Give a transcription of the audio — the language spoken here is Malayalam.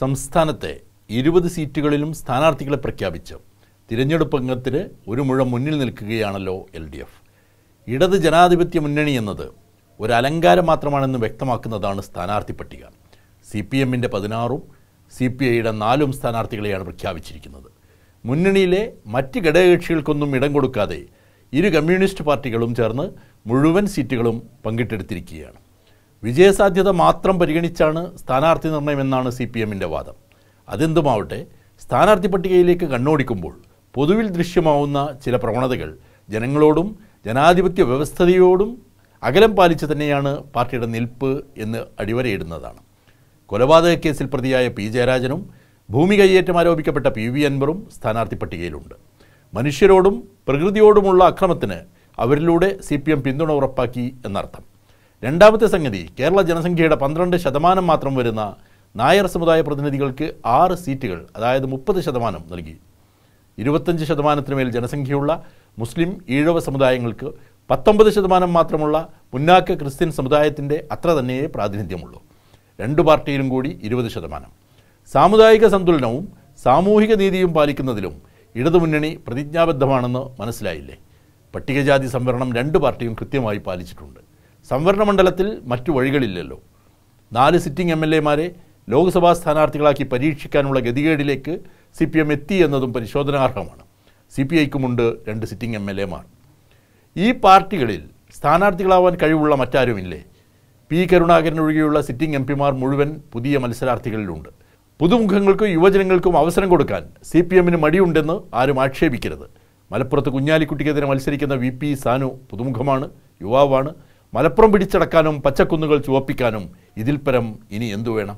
സംസ്ഥാനത്തെ ഇരുപത് സീറ്റുകളിലും സ്ഥാനാർത്ഥികളെ പ്രഖ്യാപിച്ചു. തിരഞ്ഞെടുപ്പ് അംഗത്തിന് ഒരു മുഴം മുന്നിൽ നിൽക്കുകയാണല്ലോ എൽ ഡി എഫ്. ഇടത് ജനാധിപത്യ മുന്നണി എന്നത് ഒരു അലങ്കാരം മാത്രമാണെന്ന് വ്യക്തമാക്കുന്നതാണ് സ്ഥാനാർത്ഥി പട്ടിക. സി പി എമ്മിന്റെ പതിനാറും സി പി ഐയുടെ നാലും സ്ഥാനാർത്ഥികളെയാണ് പ്രഖ്യാപിച്ചിരിക്കുന്നത്. മുന്നണിയിലെ മറ്റ് ഘടകകക്ഷികൾക്കൊന്നും ഇടം കൊടുക്കാതെ ഇരു കമ്മ്യൂണിസ്റ്റ് പാർട്ടികളും ചേർന്ന് മുഴുവൻ സീറ്റുകളും പങ്കിട്ടെടുത്തിരിക്കുകയാണ്. വിജയസാധ്യത മാത്രം പരിഗണിച്ചാണ് സ്ഥാനാർത്ഥി നിർണയമെന്നാണ് സി പി എമ്മിന്റെ വാദം. അതെന്തുമാവട്ടെ സ്ഥാനാർത്ഥി പട്ടികയിലേക്ക് കണ്ണോടിക്കുമ്പോൾ പൊതുവിൽ ദൃശ്യമാവുന്ന ചില പ്രവണതകൾ ജനങ്ങളോടും ജനാധിപത്യ വ്യവസ്ഥതയോടും അകലം പാലിച്ച് തന്നെയാണ് പാർട്ടിയുടെ നിൽപ്പ് എന്ന് അടിവരയിടുന്നതാണ്. കൊലപാതക കേസിൽ പ്രതിയായ പി ജയരാജനും ഭൂമി കയ്യേറ്റം ആരോപിക്കപ്പെട്ട പി വി അൻവറും സ്ഥാനാർത്ഥി പട്ടികയിലുണ്ട്. മനുഷ്യരോടും പ്രകൃതിയോടുമുള്ള അക്രമത്തിന് അവരിലൂടെ സി പി എം പിന്തുണ ഉറപ്പാക്കി എന്നർത്ഥം. രണ്ടാമത്തെ സംഗതി കേരള ജനസംഖ്യയുടെ പന്ത്രണ്ട് ശതമാനം മാത്രം വരുന്ന നായർ സമുദായ പ്രതിനിധികൾക്ക് ആറ് സീറ്റുകൾ അതായത് മുപ്പത് ശതമാനം നൽകി. ഇരുപത്തഞ്ച് ശതമാനത്തിന് മേൽ ജനസംഖ്യയുള്ള മുസ്ലിം ഈഴവ സമുദായങ്ങൾക്ക് പത്തൊമ്പത് ശതമാനം മാത്രമുള്ള മുന്നാക്ക ക്രിസ്ത്യൻ സമുദായത്തിന്റെ അത്ര തന്നെയേ പ്രാതിനിധ്യമുള്ളൂ. രണ്ടു പാർട്ടിയിലും കൂടി ഇരുപത് ശതമാനം. സാമുദായിക സന്തുലനവും സാമൂഹിക നീതിയും പാലിക്കുന്നതിലും ഇടതുമുന്നണി പ്രതിജ്ഞാബദ്ധമാണെന്ന് മനസ്സിലായില്ലേ? പട്ടികജാതി സംവരണം രണ്ട് പാർട്ടിയും കൃത്യമായി പാലിച്ചിട്ടുണ്ട്. സംവരണ മണ്ഡലത്തിൽ മറ്റു വഴികളില്ലല്ലോ. നാല് സിറ്റിംഗ് എം എൽ എമാരെ ലോക്സഭാ സ്ഥാനാർത്ഥികളാക്കി പരീക്ഷിക്കാനുള്ള ഗതികേടിലേക്ക് സി പി എം എത്തി എന്നതും പരിശോധനാർഹമാണ്. സി പി ഐക്കുമുണ്ട് രണ്ട് സിറ്റിംഗ് എം എൽ എമാർ ഈ പാർട്ടികളിൽ സ്ഥാനാർത്ഥികളാവാൻ കഴിവുള്ള മറ്റാരുമില്ലേ? പി കരുണാകരൻ ഒഴികെയുള്ള സിറ്റിംഗ് എം പിമാർ മുഴുവൻ പുതിയ മത്സരാർത്ഥികളിലുണ്ട്. പുതുമുഖങ്ങൾക്കും യുവജനങ്ങൾക്കും അവസരം കൊടുക്കാൻ സി പി എമ്മിന് മടിയുണ്ടെന്ന് ആരും ആക്ഷേപിക്കരുത്. മലപ്പുറത്ത് കുഞ്ഞാലിക്കുട്ടിക്കെതിരെ മത്സരിക്കുന്ന വി പി സാനു പുതുമുഖമാണ് യുവാവാണ് മലപ്പുറം പിടിച്ചടക്കാനും പച്ചക്കുന്നുകൾ ചുവപ്പിക്കാനും ഇതിൽപരം ഇനി എന്തു വേണം?